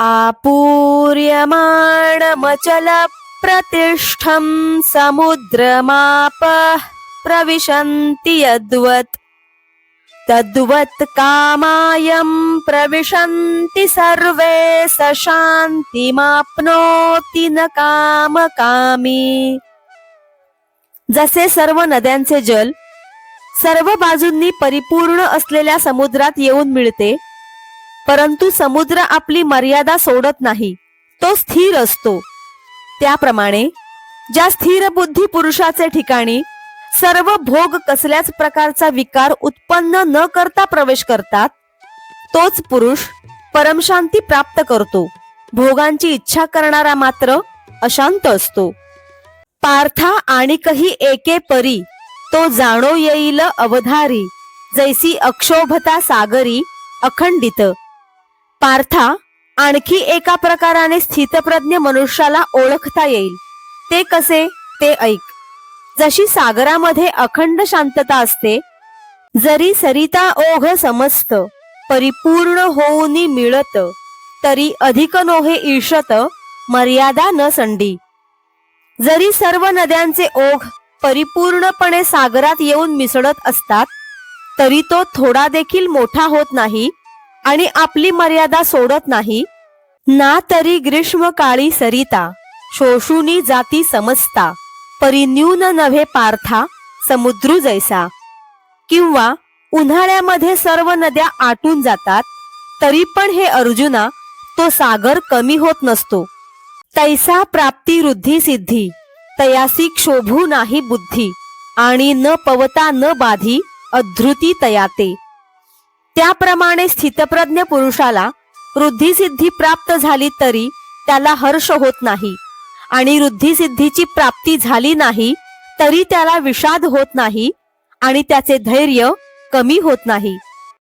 आपूर्यमाणमचलप्रतिष्ठं समुद्रमापः प्रविशन्ति यद्वत्। तद्वत् कामायं प्रविशन्ति सर्वे स शान्तिमाप्नोति न कामकामी। जसे सर्व नद्यांचे जल सर्व बाजूंनी परिपूर्ण असलेल्या समुद्रात येऊन मिळते परंतु समुद्र आपली मर्यादा सोडत नाही. तो स्थिर असतो. त्याप्रमाणे ज्या स्थिर बुद्धी पुरुषाचे ठिकाणी सर्व भोग कसल्याच प्रकारचा विकार उत्पन्न न करता प्रवेश करतात तोच पुरुष परमशांती प्राप्त करतो. भोगांची इच्छा करणारा मात्र अशांत असतो. पार्था आणिकही एके परी तो जाणो येईल अवधारी जैसी अक्षोभता सागरी अखंडित. पार्था आणखी एका प्रकाराने स्थितप्रज्ञ मनुष्याला ओळखता येईल. ते कसे? ते ऐक. जशी सागरामध्ये अखंड शांतता असते जरी सरिता ओघ समस्त परिपूर्ण होऊनी मिळत तरी अधिक नोहे ईशत मर्यादा न संडी. जरी सर्व नद्यांचे ओघ परिपूर्णपणे सागरात येऊन मिसळत असतात तरी तो थोडा देखील मोठा होत नाही आणि आपली मर्यादा सोडत नाही ना तरी ग्रीष्म काळी सरिता शोषुनी जाती समजता परिन्यून नव्हे पार्था समुद्रू जैसा. किंवा उन्हाळ्यामध्ये सर्व नद्या आटून जातात तरी पण हे अर्जुना तो सागर कमी होत नसतो. तैसा प्राप्ती रुद्धी सिद्धी तयासी क्षोभू नाही बुद्धी आणि न पवता न बाधी अधृती तयाते. त्याप्रमाणे स्थितप्रज्ञ पुरुषाला वृद्धिसिद्धी प्राप्त झाली तरी त्याला हर्ष होत नाही. आणि वृद्धिसिद्धीची प्राप्ती झाली नाही तरी त्याला विषाद होत नाही आणि त्याचे धैर्य कमी होत नाही.